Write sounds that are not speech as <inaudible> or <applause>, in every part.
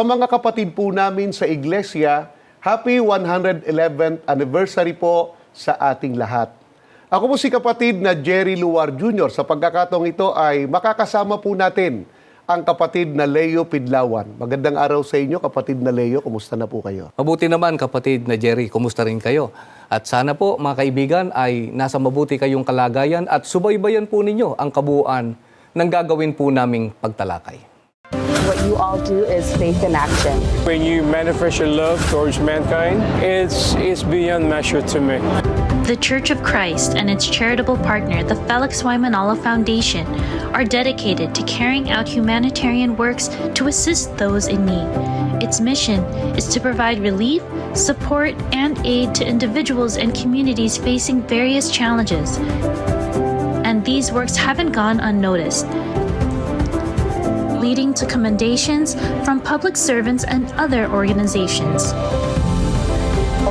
Sa mga kapatid po namin sa iglesia, happy 111th anniversary po sa ating lahat. Ako po si kapatid na Jerry Luar Jr. Sa pagkakataong ito ay makakasama po natin ang kapatid na Leo Pidlawan. Magandang araw sa inyo, kapatid na Leo. Kumusta na po kayo? Mabuti naman kapatid na Jerry, kumusta rin kayo? At sana po mga kaibigan ay nasa mabuti kayong kalagayan at subaybayan po ninyo ang kabuuan ng gagawin po naming pagtalakay. What you all do is faith in action. When you manifest your love towards mankind, it's, it's beyond measure to me. The Church of Christ and its charitable partner, the Felix Y. Manala Foundation, are dedicated to carrying out humanitarian works to assist those in need. Its mission is to provide relief, support, and aid to individuals and communities facing various challenges. And these works haven't gone unnoticed, leading to commendations from public servants and other organizations.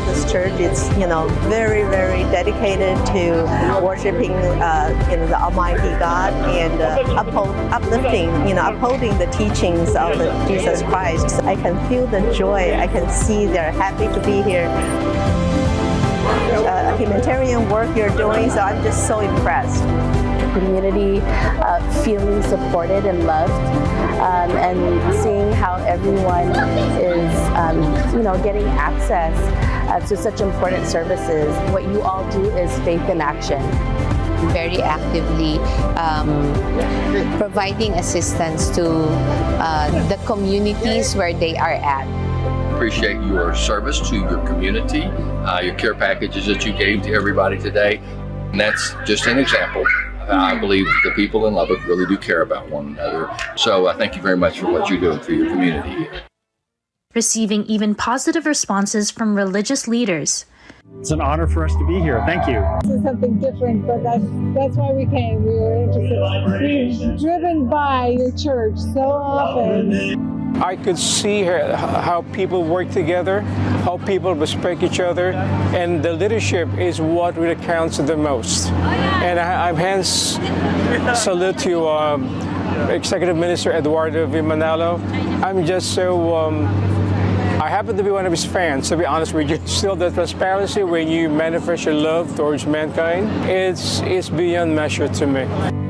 This church is, you know, very, very dedicated to worshiping, uh, you know, the Almighty God and uh, uphold, uplifting, you know, upholding the teachings of the Jesus Christ. I can feel the joy. I can see they're happy to be here. Uh, humanitarian work you're doing, so I'm just so impressed. Community uh, feeling supported and loved, um, and seeing how everyone is, um, you know, getting access uh, to such important services. What you all do is faith in action. very actively um, providing assistance to uh, the communities where they are at. appreciate your service to your community, uh, your care packages that you gave to everybody today. And that's just an example. I believe the people in Lubbock really do care about one another. So I thank you very much for what you're doing for your community. receiving even positive responses from religious leaders. It's an honor for us to be here. Thank you. This is something different, but that's that's why we came. We were interested. We've driven by your church so often. I could see how people work together, how people respect each other, and the leadership is what really counts the most. And I, I'm hence salute to um, Executive Minister Eduardo V. Manalo. I'm just so. Um, I happen to be one of his fans, to be honest with you. <laughs> Still, the transparency when you manifest your love towards mankind, it's, it's beyond measure to me.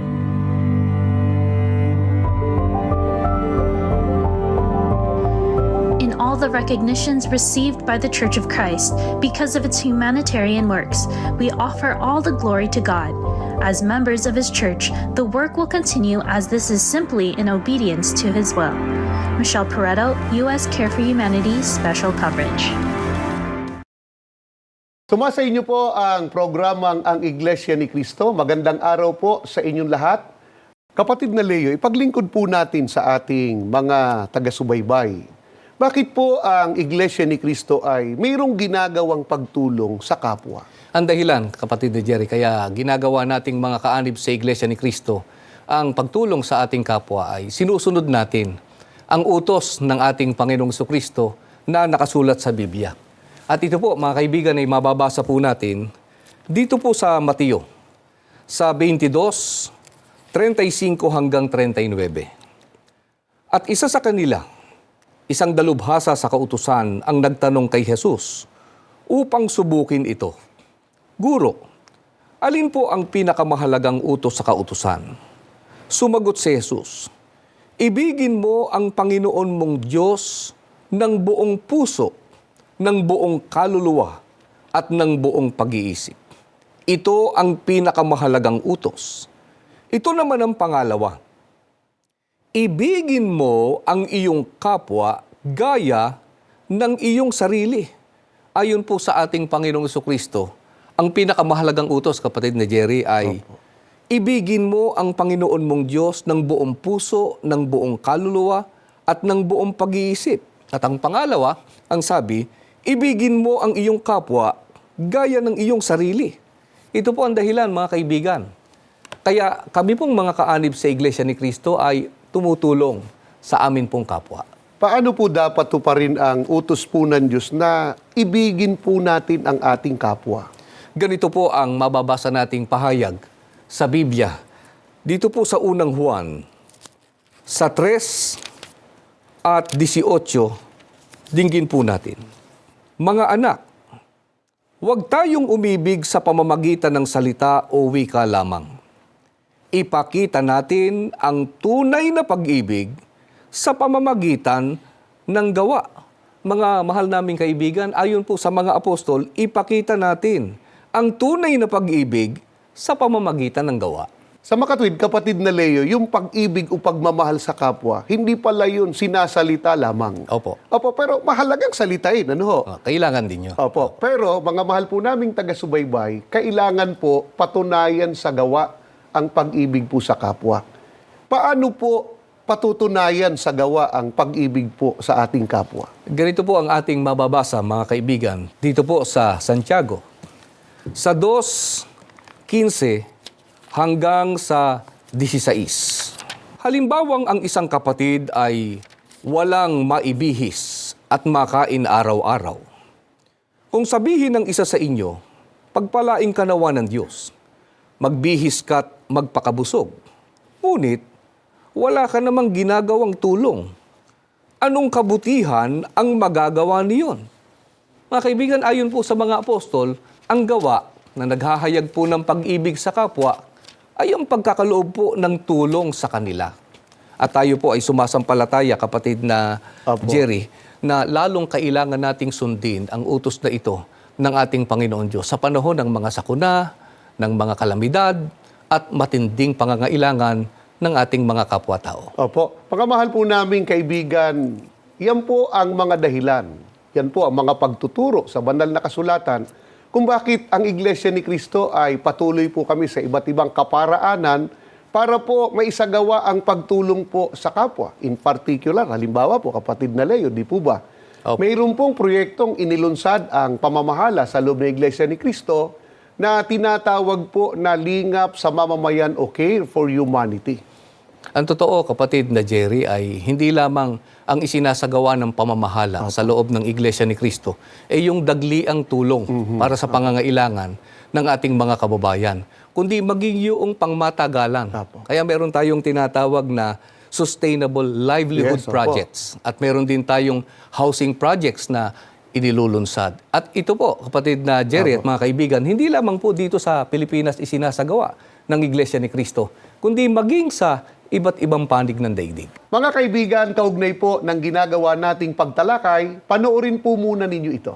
The recognitions received by the Church of Christ because of its humanitarian works, we offer all the glory to God. As members of His church, the work will continue as this is simply in obedience to His will. Michelle Pareto, U.S. Care for Humanity Special Coverage. Sumasa inyo po ang programang Ang Iglesia ni Cristo. Magandang araw po sa inyong lahat. Kapatid na Leo, ipaglingkod po natin sa ating mga taga-subaybay. Bakit po ang Iglesia ni Cristo ay mayroong ginagawang pagtulong sa kapwa? Ang dahilan, kapatid ni Jerry, kaya ginagawa nating mga kaanib sa Iglesia ni Cristo, ang pagtulong sa ating kapwa ay sinusunod natin ang utos ng ating Panginoong Kristo na nakasulat sa Biblia. At ito po, mga kaibigan, ay mababasa po natin dito po sa Mateo, sa 22, 35 hanggang 39. At isa sa kanila, isang dalubhasa sa kautusan ang nagtanong kay Jesus upang subukin ito. Guro, alin po ang pinakamahalagang utos sa kautusan? Sumagot si Jesus, Ibigin mo ang Panginoon mong Diyos ng buong puso, ng buong kaluluwa, at ng buong pag-iisip. Ito ang pinakamahalagang utos. Ito naman ang pangalawa. Ibigin mo ang iyong kapwa gaya ng iyong sarili. Ayon po sa ating Panginoong Kristo, ang pinakamahalagang utos, kapatid na Jerry, ay ibigin mo ang Panginoon mong Diyos ng buong puso, ng buong kaluluwa, at ng buong pag-iisip. At ang pangalawa, ang sabi, ibigin mo ang iyong kapwa gaya ng iyong sarili. Ito po ang dahilan, mga kaibigan. Kaya kami pong mga kaanib sa Iglesia ni Cristo ay tumutulong sa amin pong kapwa. Paano po dapat tuparin ang utos po ng Diyos na ibigin po natin ang ating kapwa? Ganito po ang mababasa nating pahayag sa Biblia. Dito po sa unang Juan, sa 3 at 18, dinggin po natin. Mga anak, huwag tayong umibig sa pamamagitan ng salita o wika lamang. Ipakita natin ang tunay na pag-ibig sa pamamagitan ng gawa. Mga mahal naming kaibigan, ayon po sa mga apostol, ipakita natin ang tunay na pag-ibig sa pamamagitan ng gawa. Sa makatwid, kapatid na Leo, yung pag-ibig o pagmamahal sa kapwa, hindi pala yun sinasalita lamang. Opo. Opo, pero mahalagang salitain, ano ho? Ah, Kailangan din yun. Opo, pero mga mahal po naming taga-subaybay, kailangan po patunayan sa gawa ang pag-ibig po sa kapwa. Paano po patutunayan sa gawa ang pag-ibig po sa ating kapwa? Ganito po ang ating mababasa, mga kaibigan, dito po sa Santiago. Sa 2.15 hanggang sa 16. Halimbawang ang isang kapatid ay walang maibihis at makain araw-araw. Kung sabihin ng isa sa inyo, pagpalaing kanawa ng Diyos, magbihis ka't magpakabusog. Ngunit, wala ka namang ginagawang tulong. Anong kabutihan ang magagawa niyon? Mga kaibigan, ayon po sa mga apostol, ang gawa na naghahayag po ng pag-ibig sa kapwa ay ang pagkakaloob po ng tulong sa kanila. At tayo po ay sumasampalataya, kapatid na Apo. Jerry, na lalong kailangan nating sundin ang utos na ito ng ating Panginoon Diyos sa panahon ng mga sakuna, ng mga kalamidad, at matinding pangangailangan ng ating mga kapwa-tao. Opo. Pagkamahal po namin kaibigan, yan po ang mga dahilan. Yan po ang mga pagtuturo sa banal na kasulatan kung bakit ang Iglesia ni Cristo ay patuloy po kami sa iba't ibang kaparaanan para po maisagawa ang pagtulong po sa kapwa. In particular, halimbawa po, kapatid na Leo, di po ba? Opo. Mayroon pong proyektong inilunsad ang pamamahala sa loob ng Iglesia ni Cristo na tinatawag po na lingap sa mamamayan o care for humanity. Ang totoo, kapatid na Jerry, ay hindi lamang ang isinasagawa ng pamamahala sa loob ng Iglesia ni Cristo, ay yung dagliang tulong para sa pangangailangan ng ating mga kababayan, kundi maging yung pangmatagalan. Apo. Kaya meron tayong tinatawag na Sustainable Livelihood Yes. Projects at meron din tayong housing projects na inilulunsad. At ito po, kapatid na Jerry at mga kaibigan, hindi lamang po dito sa Pilipinas isinasagawa ng Iglesia ni Cristo, kundi maging sa iba't ibang panig ng daigdig. Mga kaibigan, kaugnay po ng ginagawa nating pagtalakay, panoorin po muna ninyo ito.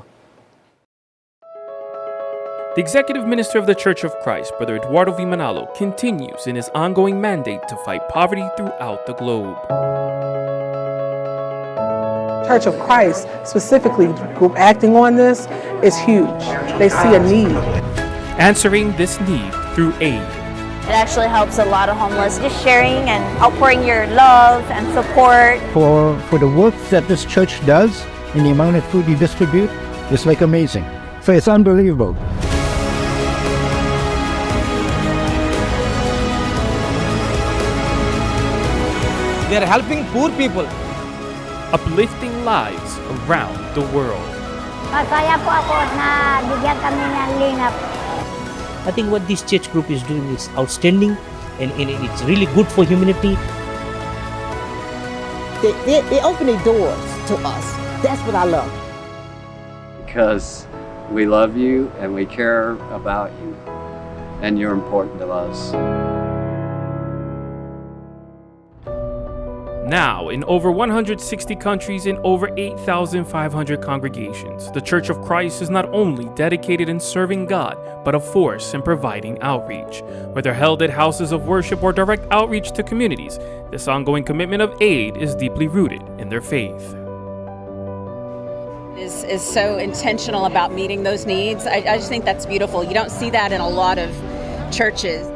The Executive Minister of the Church of Christ, Brother Eduardo V. Manalo, continues in his ongoing mandate to fight poverty throughout the globe. Church of Christ, specifically group acting on this, is huge. They see a need. Answering this need through aid. It actually helps a lot of homeless. Just sharing and outpouring your love and support. for for the work that this church does and the amount of food you distribute is like amazing. So it's unbelievable. They're helping poor people. Uplifting lives around the world. Masaya po ako na bigyan kami ng lingap. I think what this church group is doing is outstanding and, and it's really good for humanity. They, they, they open their doors to us. That's what I love. because we love you and we care about you and you're important to us. Now, in over 160 countries and over 8,500 congregations, the Church of Christ is not only dedicated in serving God, but a force in providing outreach. Whether held at houses of worship or direct outreach to communities, this ongoing commitment of aid is deeply rooted in their faith. is, is so intentional about meeting those needs. I, I just think that's beautiful. You don't see that in a lot of churches.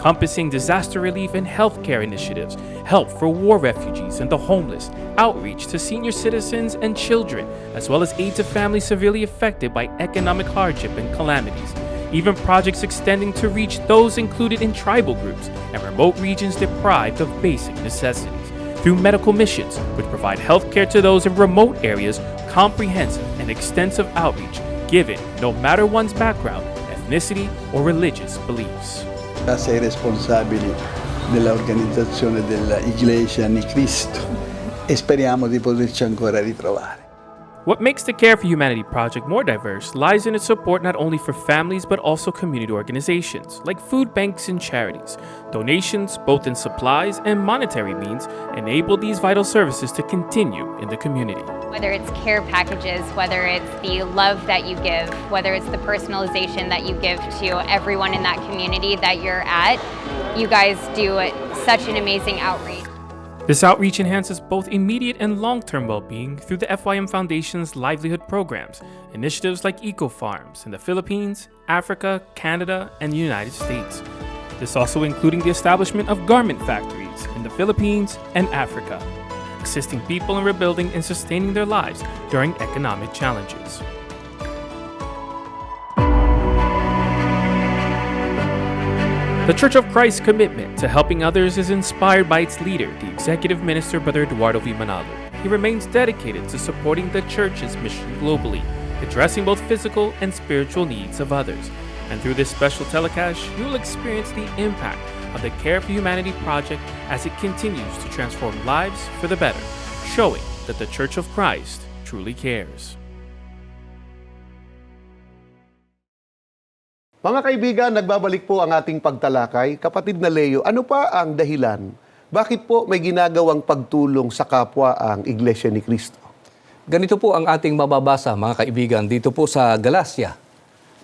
Encompassing disaster relief and healthcare initiatives, help for war refugees and the homeless, outreach to senior citizens and children, as well as aid to families severely affected by economic hardship and calamities. Even projects extending to reach those included in tribal groups and remote regions deprived of basic necessities. Through medical missions, which provide healthcare to those in remote areas, comprehensive and extensive outreach given no matter one's background, ethnicity, or religious beliefs. Sei responsabili dell'organizzazione della Iglesia di Cristo e speriamo di poterci ancora ritrovare. What makes the Care for Humanity project more diverse lies in its support not only for families but also community organizations like food banks and charities. Donations, both in supplies and monetary means, enable these vital services to continue in the community. Whether it's care packages, whether it's the love that you give, whether it's the personalization that you give to everyone in that community that you're at, you guys do such an amazing outreach. This outreach enhances both immediate and long term well being through the FYM Foundation's livelihood programs, initiatives like Eco Farms in the Philippines, Africa, Canada, and the United States. This also including the establishment of garment factories in the Philippines and Africa, assisting people in rebuilding and sustaining their lives during economic challenges. The Church of Christ's commitment to helping others is inspired by its leader, the Executive Minister Brother Eduardo V. Manalo. He remains dedicated to supporting the Church's mission globally, addressing both physical and spiritual needs of others. And through this special telecast, you will experience the impact of the Care for Humanity project as it continues to transform lives for the better, showing that the Church of Christ truly cares. Mga kaibigan, nagbabalik po ang ating pagtalakay. Kapatid na Leo, ano pa ang dahilan? Bakit po may ginagawang pagtulong sa kapwa ang Iglesia ni Cristo? Ganito po ang ating mababasa, mga kaibigan, dito po sa Galacia,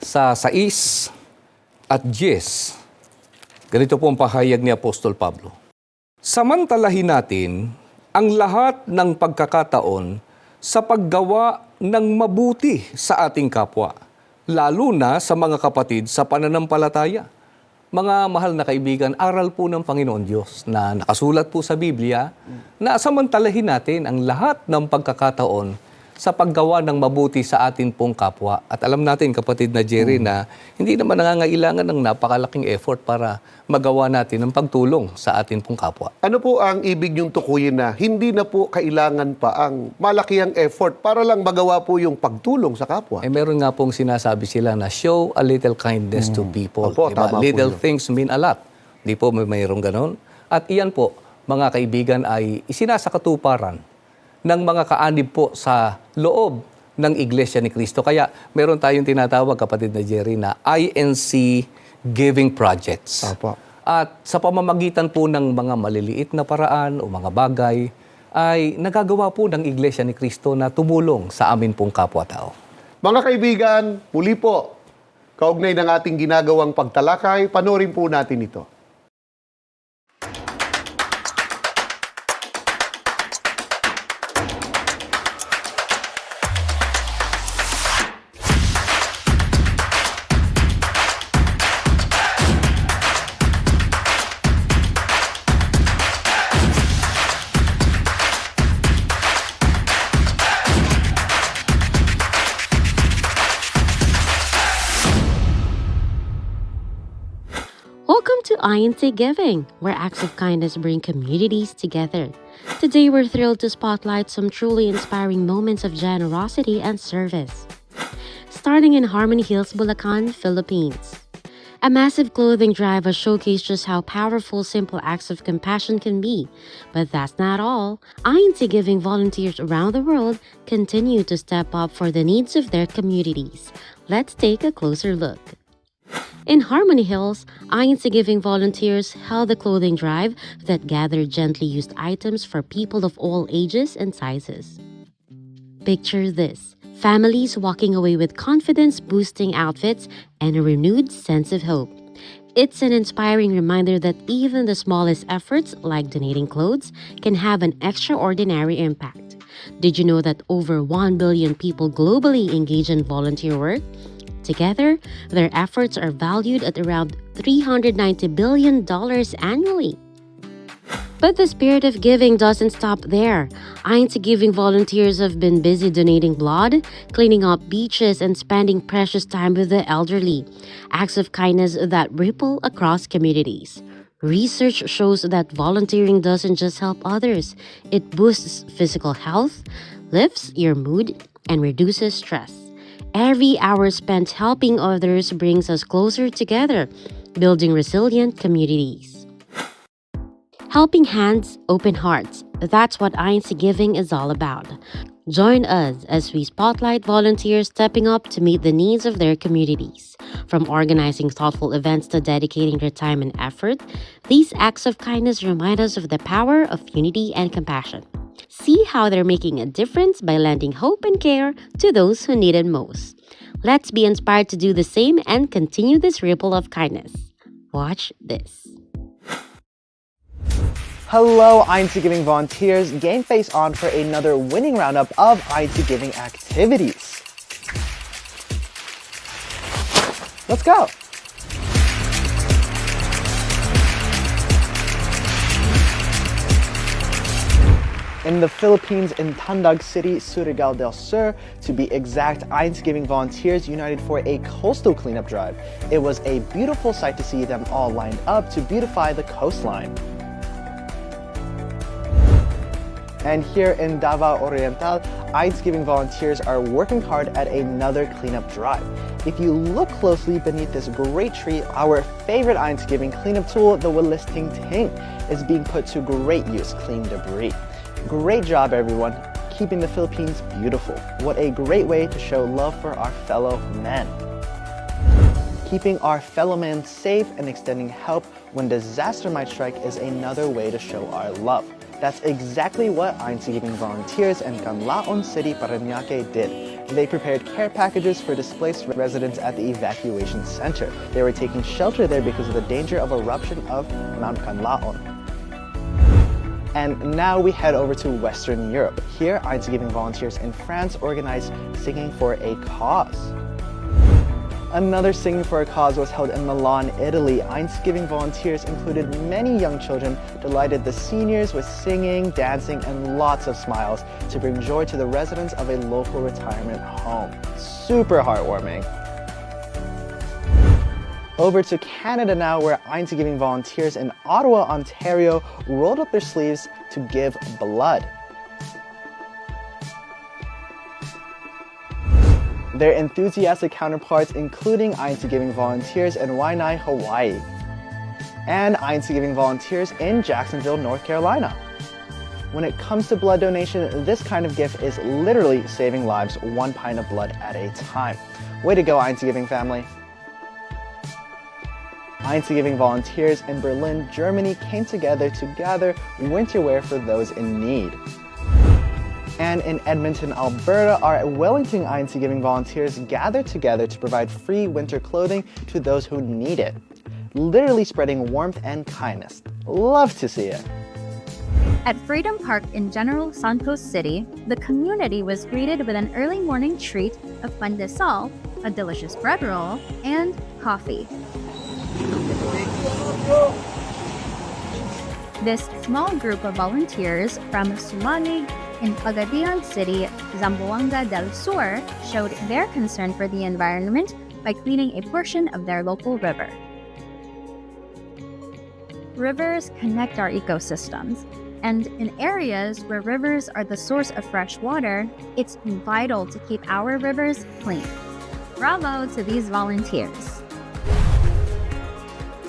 sa 6 at 10. Ganito po ang pahayag ni Apostol Pablo. Samantalahin natin ang lahat ng pagkakataon sa paggawa ng mabuti sa ating kapwa, lalo na sa mga kapatid sa pananampalataya. Mga mahal na kaibigan, aral po ng Panginoon Diyos na nakasulat po sa Biblia na samantalahin natin ang lahat ng pagkakataon sa paggawa ng mabuti sa atin pong kapwa. At alam natin, kapatid na Jerry, na hindi naman nangangailangan ng napakalaking effort para magawa natin ang pagtulong sa atin pong kapwa. Ano po ang ibig niyong tukuyin na hindi na po kailangan pa ang malakihang effort para lang magawa po yung pagtulong sa kapwa? Eh meron nga pong sinasabi sila na show a little kindness to people. Opo, Diba? Little things mean a lot. Di po may mayroong ganon. At iyan po, mga kaibigan, ay isinasakatuparan ng mga kaanib po sa loob ng Iglesia ni Cristo. Kaya meron tayong tinatawag, kapatid na Jerry, na INC Giving Projects. At sa pamamagitan po ng mga maliliit na paraan o mga bagay, ay nagagawa po ng Iglesia ni Cristo na tumulong sa amin pong kapwa-tao. Mga kaibigan, muli po, kaugnay ng ating ginagawang pagtalakay, panorin po natin ito. Welcome to INT Giving, where acts of kindness bring communities together. Today, we're thrilled to spotlight some truly inspiring moments of generosity and service. Starting in Harmony Hills, Bulacan, Philippines. A massive clothing drive has showcased just how powerful simple acts of compassion can be. But that's not all. INT Giving volunteers around the world continue to step up for the needs of their communities. Let's take a closer look. In Harmony Hills, INC Giving volunteers held a clothing drive that gathered gently used items for people of all ages and sizes. Picture this families walking away with confidence boosting outfits and a renewed sense of hope. It's an inspiring reminder that even the smallest efforts, like donating clothes, can have an extraordinary impact. Did you know that over 1 billion people globally engage in volunteer work? Together, their efforts are valued at around $390 billion annually. But the spirit of giving doesn't stop there. INC Giving volunteers have been busy donating blood, cleaning up beaches, and spending precious time with the elderly. Acts of kindness that ripple across communities. Research shows that volunteering doesn't just help others, it boosts physical health, lifts your mood, and reduces stress. Every hour spent helping others brings us closer together, building resilient communities. Helping hands, open hearts. That's what INC Giving is all about. Join us as we spotlight volunteers stepping up to meet the needs of their communities. From organizing thoughtful events to dedicating their time and effort, these acts of kindness remind us of the power of unity and compassion. See how they're making a difference by lending hope and care to those who need it most. Let's be inspired to do the same and continue this ripple of kindness. Watch this. Hello, INC Giving volunteers. Game face on for another winning roundup of INC Giving activities. Let's go. In the Philippines, in Tandag City, Surigao del Sur, to be exact, Giving volunteers united for a coastal cleanup drive. It was a beautiful sight to see them all lined up to beautify the coastline. And here in Davao Oriental, INC Giving volunteers are working hard at another cleanup drive. If you look closely beneath this great tree, our favorite INC Giving cleanup tool, the Walis Ting Ting, is being put to great use cleaning debris. Great job, everyone, keeping the Philippines beautiful. What a great way to show love for our fellow men. Keeping our fellow men safe and extending help when disaster might strike is another way to show our love. That's exactly what INC Giving volunteers in Canlaon City, Parañaque did. They prepared care packages for displaced residents at the evacuation center. They were taking shelter there because of the danger of eruption of Mount Canlaon. And now we head over to Western Europe. Here, INC Giving volunteers in France organized Singing for a Cause. Another Singing for a Cause was held in Milan, Italy. INC Giving volunteers included many young children, delighted the seniors with singing, dancing, and lots of smiles to bring joy to the residents of a local retirement home. Super heartwarming. Over to Canada now, where INC Giving volunteers in Ottawa, Ontario rolled up their sleeves to give blood. Their enthusiastic counterparts, including INC Giving volunteers in Waianae, Hawaii, and INC Giving volunteers in Jacksonville, North Carolina. When it comes to blood donation, this kind of gift is literally saving lives one pint of blood at a time. Way to go, INC Giving family! INC Giving volunteers in Berlin, Germany came together to gather winter wear for those in need. And in Edmonton, Alberta, our Wellington INC Giving volunteers gathered together to provide free winter clothing to those who need it. Literally spreading warmth and kindness. Love to see it. At Freedom Park in General Santos City, the community was greeted with an early morning treat of pandesal, a delicious bread roll, and coffee. This small group of volunteers from Sumalig in Pagadian City, Zamboanga del Sur, showed their concern for the environment by cleaning a portion of their local river. Rivers connect our ecosystems, and in areas where rivers are the source of fresh water, it's vital to keep our rivers clean. Bravo to these volunteers!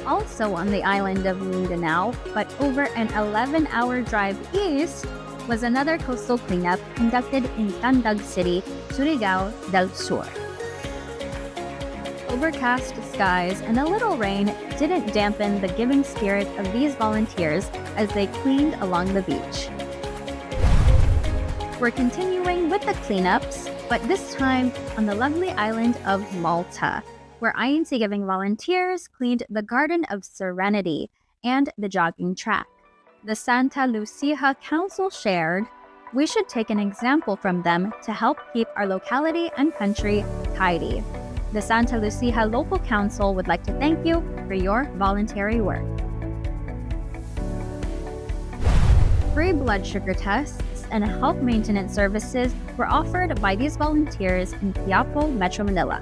Also on the island of Mindanao, but over an 11 hour drive east, was another coastal cleanup conducted in Tandag City, Surigao del Sur. Overcast skies and a little rain didn't dampen the giving spirit of these volunteers as they cleaned along the beach. We're continuing with the cleanups, but this time on the lovely island of Malta where INC Giving volunteers cleaned the Garden of Serenity and the jogging track. The Santa Lucia Council shared, we should take an example from them to help keep our locality and country tidy. The Santa Lucia Local Council would like to thank you for your voluntary work. Free blood sugar tests and health maintenance services were offered by these volunteers in Quiapo, Metro Manila.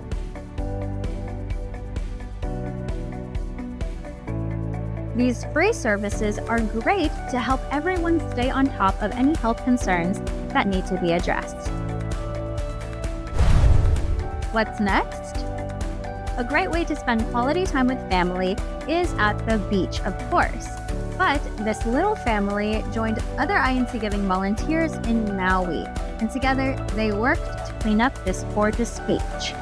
These free services are great to help everyone stay on top of any health concerns that need to be addressed. What's next? A great way to spend quality time with family is at the beach, of course. But this little family joined other INC Giving volunteers in Maui, and together they worked to clean up this gorgeous beach.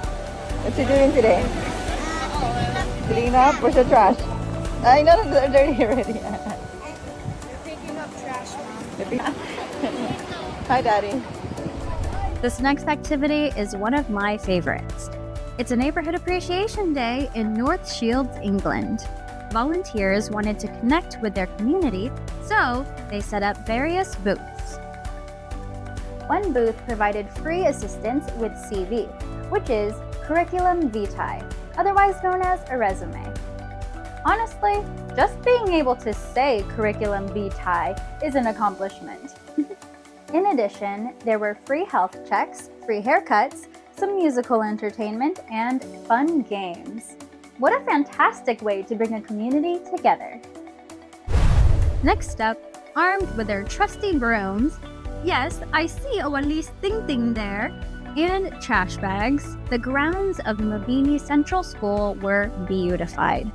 What's he doing today? Clean up? Where's the trash? I know they're dirty already. picking up trash, Hi, Daddy. This next activity is one of my favorites. It's a neighborhood appreciation day in North Shields, England. Volunteers wanted to connect with their community, so they set up various booths. One booth provided free assistance with CV, which is curriculum vitae, otherwise known as a resume. Honestly, just being able to say curriculum vitae is an accomplishment. <laughs> In addition, there were free health checks, free haircuts, some musical entertainment, and fun games. What a fantastic way to bring a community together! Next up, armed with their trusty brooms, yes, I see a walis ting ting there, and trash bags, the grounds of Mabini Central School were beautified.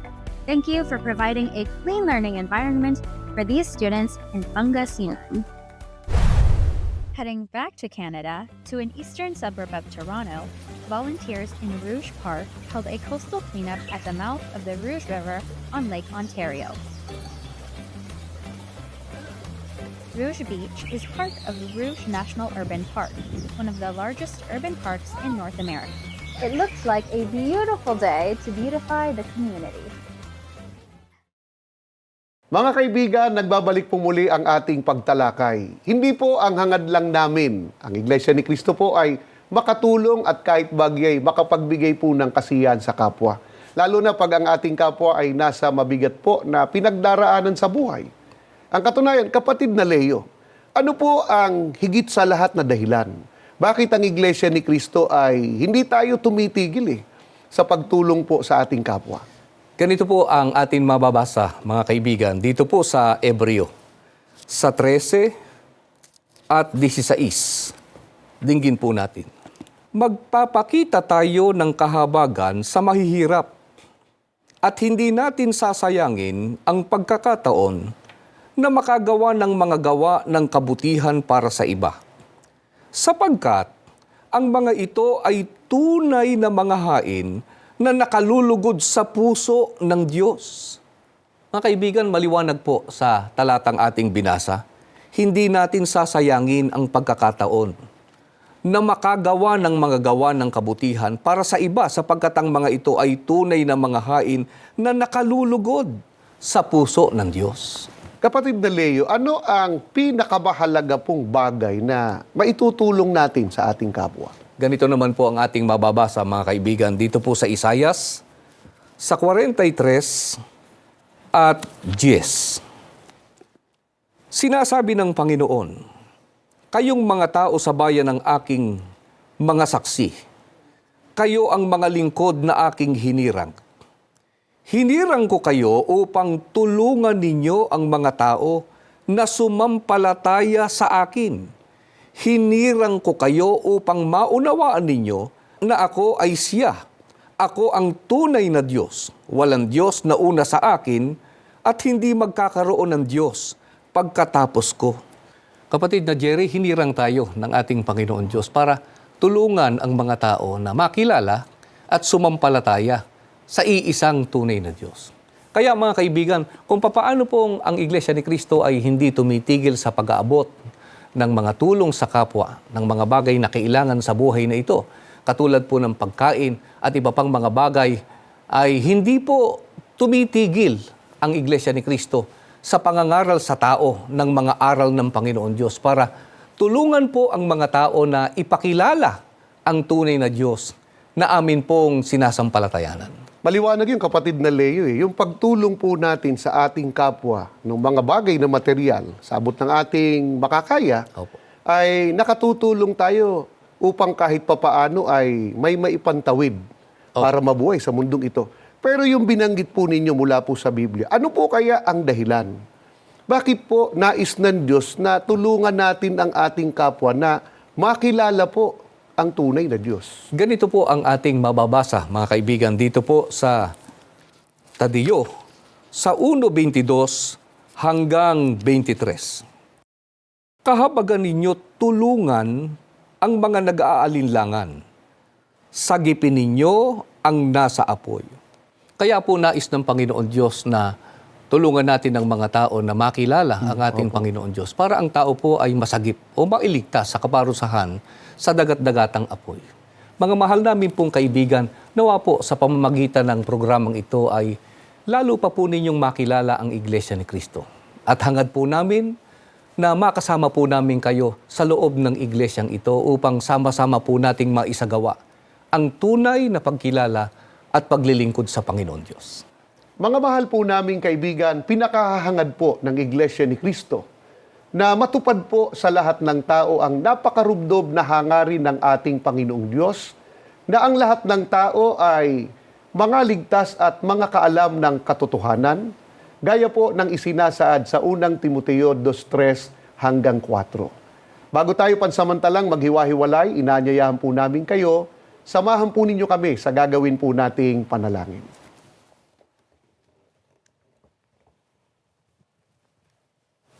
Thank you for providing a clean learning environment for these students in Pangasinan. Heading back to Canada, to an eastern suburb of Toronto, volunteers in Rouge Park held a coastal cleanup at the mouth of the Rouge River on Lake Ontario. Rouge Beach is part of Rouge National Urban Park, one of the largest urban parks in North America. It looks like a beautiful day to beautify the community. Mga kaibigan, nagbabalik po muli ang ating pagtalakay. Hindi po ang hangad lang namin. Ang Iglesia ni Cristo po ay makatulong at kahit bagyay makapagbigay po ng kasiyahan sa kapwa. Lalo na pag ang ating kapwa ay nasa mabigat po na pinagdaraanan sa buhay. Ang katunayan, kapatid na Leo, ano po ang higit sa lahat na dahilan? Bakit ang Iglesia ni Cristo ay hindi tayo tumitigil eh, sa pagtulong po sa ating kapwa? Ganito po ang atin mababasa, mga kaibigan, dito po sa Ebreo, sa 13 at 16. Dinggin po natin. Magpapakita tayo ng kahabagan sa mahihirap at hindi natin sasayangin ang pagkakataon na makagawa ng mga gawa ng kabutihan para sa iba. Sapagkat ang mga ito ay tunay na mga hain na nakalulugod sa puso ng Diyos. Mga kaibigan, maliwanag po sa talatang ating binasa, hindi natin sasayangin ang pagkakataon na makagawa ng mga gawa ng kabutihan para sa iba sapagkat ang mga ito ay tunay na mga hain na nakalulugod sa puso ng Diyos. Kapatid na Leo, ano ang pinakamahalaga pong bagay na maitutulong natin sa ating kapwa? Ganito naman po ang ating mababasa mga kaibigan dito po sa Isayas sa 43 at 10. Sinasabi ng Panginoon, Kayong mga tao sa bayan ng aking mga saksi, kayo ang mga lingkod na aking hinirang. Hinirang ko kayo upang tulungan ninyo ang mga tao na sumampalataya sa akin hinirang ko kayo upang maunawaan ninyo na ako ay siya. Ako ang tunay na Diyos. Walang Diyos na una sa akin at hindi magkakaroon ng Diyos pagkatapos ko. Kapatid na Jerry, hinirang tayo ng ating Panginoon Diyos para tulungan ang mga tao na makilala at sumampalataya sa iisang tunay na Diyos. Kaya mga kaibigan, kung papaano pong ang Iglesia ni Kristo ay hindi tumitigil sa pag-aabot ng mga tulong sa kapwa, ng mga bagay na kailangan sa buhay na ito, katulad po ng pagkain at iba pang mga bagay, ay hindi po tumitigil ang Iglesia ni Kristo sa pangangaral sa tao ng mga aral ng Panginoon Diyos para tulungan po ang mga tao na ipakilala ang tunay na Diyos na amin pong sinasampalatayanan. Maliwanag yung kapatid na Leo eh. Yung pagtulong po natin sa ating kapwa ng mga bagay na material, sabot ng ating makakaya, ay nakatutulong tayo upang kahit papaano ay may maipantawid para mabuhay sa mundong ito. Pero yung binanggit po ninyo mula po sa Biblia, ano po kaya ang dahilan? Bakit po nais ng Diyos na tulungan natin ang ating kapwa na makilala po ang tunay na Diyos? Ganito po ang ating mababasa, mga kaibigan, dito po sa Tadiyo, sa 1.22 hanggang 23. Kahabagan ninyo tulungan ang mga nag-aalinlangan. Sagipin ninyo ang nasa apoy. Kaya po nais ng Panginoon Diyos na tulungan natin ang mga tao na makilala ang ating Panginoon Diyos para ang tao po ay masagip o mailigtas sa kaparusahan sa dagat-dagatang apoy. Mga mahal namin pong kaibigan, nawa po sa pamamagitan ng programang ito ay lalo pa po ninyong makilala ang Iglesia ni Kristo. At hangad po namin na makasama po namin kayo sa loob ng iglesyang ito upang sama-sama po nating maisagawa ang tunay na pagkilala at paglilingkod sa Panginoon Diyos. Mga mahal po naming kaibigan, pinakahahangad po ng Iglesia ni Kristo na matupad po sa lahat ng tao ang napakarubdob na hangarin ng ating Panginoong Diyos na ang lahat ng tao ay mga ligtas at mga kaalam ng katotohanan, gaya po ng isinasaad sa unang Timoteo 2.3 hanggang 4. Bago tayo pansamantalang maghiwa-hiwalay, inanyayahan po namin kayo, samahan po ninyo kami sa gagawin po nating panalangin.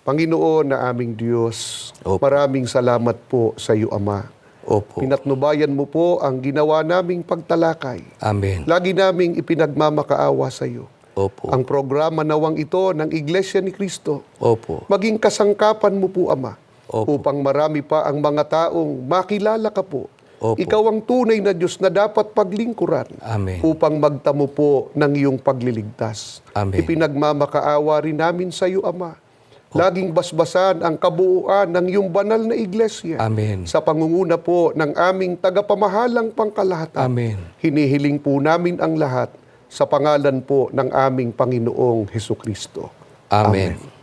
Panginoon na aming Diyos, maraming salamat po sa iyo, Ama. Opo. Pinatnubayan mo po ang ginawa naming pagtalakay. Amen. Lagi naming ipinagmamakaawa sa iyo. Opo. Ang programa nawang ito ng Iglesia ni Kristo, Opo. maging kasangkapan mo po, Ama, Opo. upang marami pa ang mga taong makilala ka po. Opo. Ikaw ang tunay na Diyos na dapat paglingkuran Amen. upang magtamo po ng iyong pagliligtas. Amen. Ipinagmamakaawa rin namin sa iyo, Ama. Laging basbasan ang kabuuan ng iyong banal na iglesia Amen. sa pangunguna po ng aming tagapamahalang pangkalahatan. Amen. Hinihiling po namin ang lahat sa pangalan po ng aming Panginoong Heso Kristo. Amen.